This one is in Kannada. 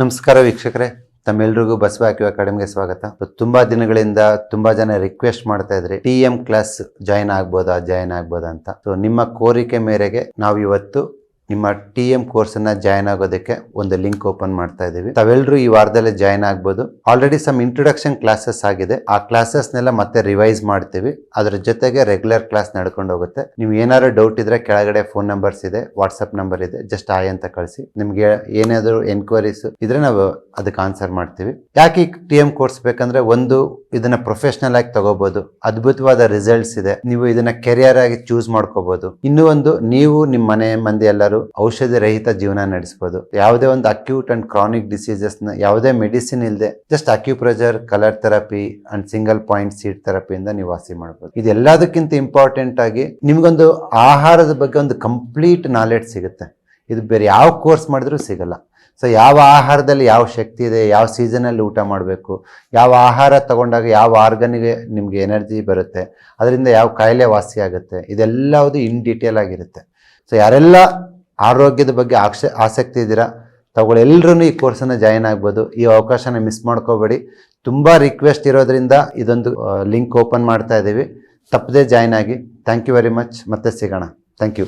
ನಮಸ್ಕಾರ ವೀಕ್ಷಕರೇ. ತಮ್ಮೆಲ್ರಿಗೂ ಬಸವ ಹಾಕಿವ ಅಕಾಡೆಮಿಗೆ ಸ್ವಾಗತ. ತುಂಬಾ ದಿನಗಳಿಂದ ತುಂಬಾ ಜನ ರಿಕ್ವೆಸ್ಟ್ ಮಾಡ್ತಾ ಇದ್ರಿ. ಟಿ ಎಂ ಕ್ಲಾಸ್ ಜಾಯಿನ್ ಆಗ್ಬೋದಾ ಜಾಯಿನ್ ಆಗ್ಬೋದಾ ಅಂತ. ಸೊ ನಿಮ್ಮ ಕೋರಿಕೆ ಮೇರೆಗೆ ನಾವು ಇವತ್ತು ನಿಮ್ಮ ಟಿ ಎಂ ಕೋರ್ಸ್ ಅನ್ನ ಜಾಯಿನ್ ಆಗೋದಕ್ಕೆ ಒಂದು ಲಿಂಕ್ ಓಪನ್ ಮಾಡ್ತಾ ಇದೀವಿ ತಾವೆಲ್ಲರೂ ಈ ವಾರದಲ್ಲಿ ಜಾಯ್ನ್ ಆಗ್ಬೋದು. ಆಲ್ರೆಡಿ ಸಮ್ ಇಂಟ್ರೊಡಕ್ಷನ್ ಕ್ಲಾಸಸ್ ಆಗಿದೆ. ಆ ಕ್ಲಾಸಸ್ನೆಲ್ಲ ಮತ್ತೆ ರಿವೈಸ್ ಮಾಡ್ತೀವಿ. ಅದ್ರ ಜೊತೆಗೆ ರೆಗ್ಯುಲರ್ ಕ್ಲಾಸ್ ನಡ್ಕೊಂಡು ಹೋಗುತ್ತೆ. ನೀವು ಏನಾದ್ರು ಡೌಟ್ ಇದ್ರೆ ಕೆಳಗಡೆ ಫೋನ್ ನಂಬರ್ಸ್ ಇದೆ ವಾಟ್ಸಪ್ ನಂಬರ್ ಇದೆ ಜಸ್ಟ್ ಆಯ್ ಅಂತ ಕಳಿಸಿ. ನಿಮ್ಗೆ ಏನಾದರೂ ಎನ್ಕ್ವೈರೀಸ್ ಇದ್ರೆ ನಾವು ಅದಕ್ಕೆ ಆನ್ಸರ್ ಮಾಡ್ತೀವಿ. ಯಾಕೆ ಈ ಟಿ ಎಂ ಕೋರ್ಸ್ ಬೇಕಂದ್ರೆ ಒಂದು, ಇದನ್ನ ಪ್ರೊಫೆಷನಲ್ ಆಗಿ ತಗೋಬಹುದು ಅದ್ಭುತವಾದ ರಿಸಲ್ಟ್ಸ್ ಇದೆ. ನೀವು ಇದನ್ನ ಕೆರಿಯರ್ ಆಗಿ ಚೂಸ್ ಮಾಡ್ಕೋಬಹುದು ಇನ್ನೂ ಒಂದು, ನೀವು ನಿಮ್ಮ ಮನೆ ಮಂದಿ ಎಲ್ಲರೂ ಔಷಧಿ ರಹಿತ ಜೀವನ ನಡೆಸಬಹುದು ಯಾವುದೇ ಒಂದು ಅಕ್ಯೂಟ್ ಅಂಡ್ ಕ್ರಾನಿಕ್ ಡಿಸೀಸಸ್ನ ಯಾವುದೇ ಮೆಡಿಸಿನ್ ಇಲ್ಲದೆ just acupressure colour therapy and single point seed ಥೆರಪಿಯಿಂದ ನೀವು ವಾಸಿ ಮಾಡಬಹುದು ಇದೆಲ್ಲದಕ್ಕಿಂತ ಇಂಪಾರ್ಟೆಂಟ್ ಆಗಿ ನಿಮ್ಗೊಂದು ಆಹಾರದ ಬಗ್ಗೆ ಒಂದು ಕಂಪ್ಲೀಟ್ ನಾಲೆಡ್ಜ್ ಸಿಗುತ್ತೆ. ಇದು ಬೇರೆ ಯಾವ ಕೋರ್ಸ್ ಮಾಡಿದ್ರೂ ಸಿಗಲ್ಲ. ಸೊ ಯಾವ ಆಹಾರದಲ್ಲಿ ಯಾವ ಶಕ್ತಿ ಇದೆ, ಯಾವ ಸೀಸನಲ್ಲಿ ಊಟ ಮಾಡಬೇಕು, ಯಾವ ಆಹಾರ ತಗೊಂಡಾಗ ಯಾವ ಆರ್ಗನ್ಗೆ ನಿಮಗೆ ಎನರ್ಜಿ ಬರುತ್ತೆ, ಅದರಿಂದ ಯಾವ ಕಾಯಿಲೆ ವಾಸಿ ಆಗುತ್ತೆ ಇದೆಲ್ಲವುದು ಇನ್ ಡೀಟೇಲ್ ಆಗಿರುತ್ತೆ. ಸೊ ಯಾರೆಲ್ಲ ಆರೋಗ್ಯದ ಬಗ್ಗೆ ಆಕ್ಷ, ಆಸಕ್ತಿ ಇದ್ದೀರಾ? ತಗೊಳ್ಳೆಲ್ಲರೂ ಈ ಕೋರ್ಸನ್ನು ಜಾಯಿನ್ ಆಗ್ಬೋದು. ಈ ಅವಕಾಶನ ಮಿಸ್ ಮಾಡ್ಕೋಬೇಡಿ. ತುಂಬ ರಿಕ್ವೆಸ್ಟ್ ಇರೋದ್ರಿಂದ ಇದೊಂದು ಲಿಂಕ್ ಓಪನ್ ಮಾಡ್ತಾ ಇದ್ದೀವಿ. ತಪ್ಪದೇ ಜಾಯಿನ್ ಆಗಿ. ಥ್ಯಾಂಕ್ ಯು ವೆರಿ ಮಚ್ ಮತ್ತೆ ಸಿಗೋಣ. Thank you